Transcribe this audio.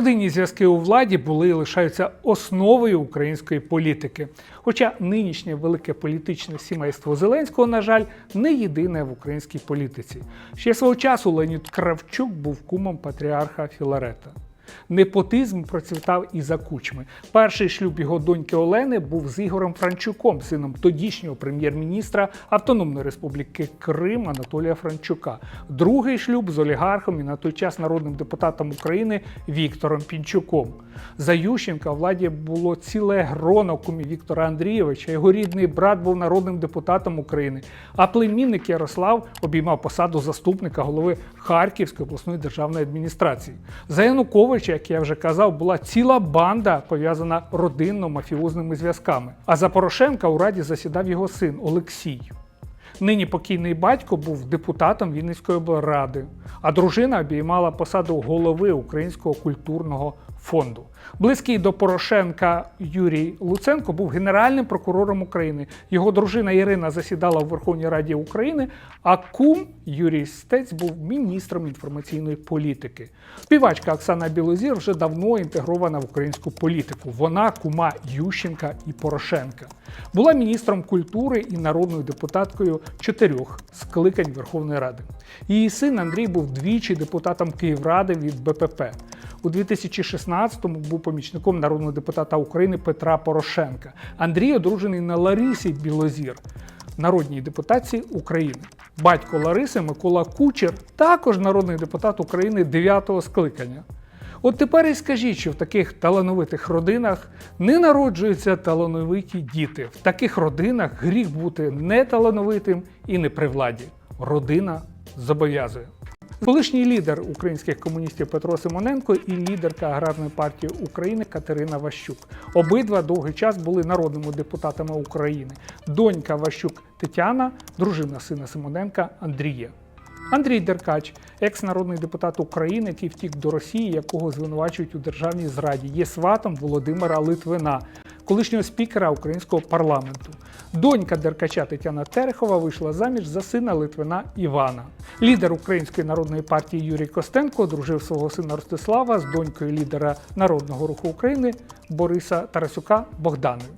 Родинні зв'язки у владі були і лишаються основою української політики. Хоча нинішнє велике політичне сімейство Зеленського, на жаль, не єдине в українській політиці. Ще свого часу Леонід Кравчук був кумом патріарха Філарета. Непотизм процвітав і за кучми. Перший шлюб його доньки Олени був з Ігорем Франчуком, сином тодішнього прем'єр-міністра Автономної Республіки Крим Анатолія Франчука. Другий шлюб з олігархом і на той час народним депутатом України Віктором Пінчуком. За Ющенка владі було ціле гроно кумів Віктора Андрійовича. Його рідний брат був народним депутатом України, а племінник Ярослав обіймав посаду заступника голови Харківської обласної державної адміністрації. За Януковича, як я вже казав, була ціла банда пов'язана родинно-мафіозними зв'язками. А за Порошенка у раді засідав його син Олексій. Нині покійний батько був депутатом Вінницької облради, а дружина обіймала посаду голови Українського культурного фонду. Близький до Порошенка Юрій Луценко був генеральним прокурором України. Його дружина Ірина засідала у Верховній Раді України, а кум Юрій Стець був міністром інформаційної політики. Співачка Оксана Білозір вже давно інтегрована в українську політику. Вона кума Ющенка і Порошенка. Була міністром культури і народною депутаткою чотирьох скликань Верховної Ради. Її син Андрій був двічі депутатом Київради від БПП. У 2016-му був помічником народного депутата України Петра Порошенка. Андрій одружений на Ларисі Білозір, народній депутатці України. Батько Лариси Микола Кучер, також народний депутат України 9-го скликання. От тепер і скажіть, що в таких талановитих родинах не народжуються талановиті діти. В таких родинах гріх бути неталановитим і не при владі. Родина зобов'язує. Колишній лідер українських комуністів Петро Симоненко і лідерка аграрної партії України Катерина Ващук. Обидва довгий час були народними депутатами України. Донька Ващук Тетяна, дружина сина Симоненка Андрія. Андрій Деркач, екс-народний депутат України, який втік до Росії, якого звинувачують у державній зраді, є сватом Володимира Литвина, колишнього спікера українського парламенту. Донька Деркача Тетяна Терехова вийшла заміж за сина Литвина Івана. Лідер Української народної партії Юрій Костенко одружив свого сина Ростислава з донькою лідера Народного руху України Бориса Тарасюка Богданою.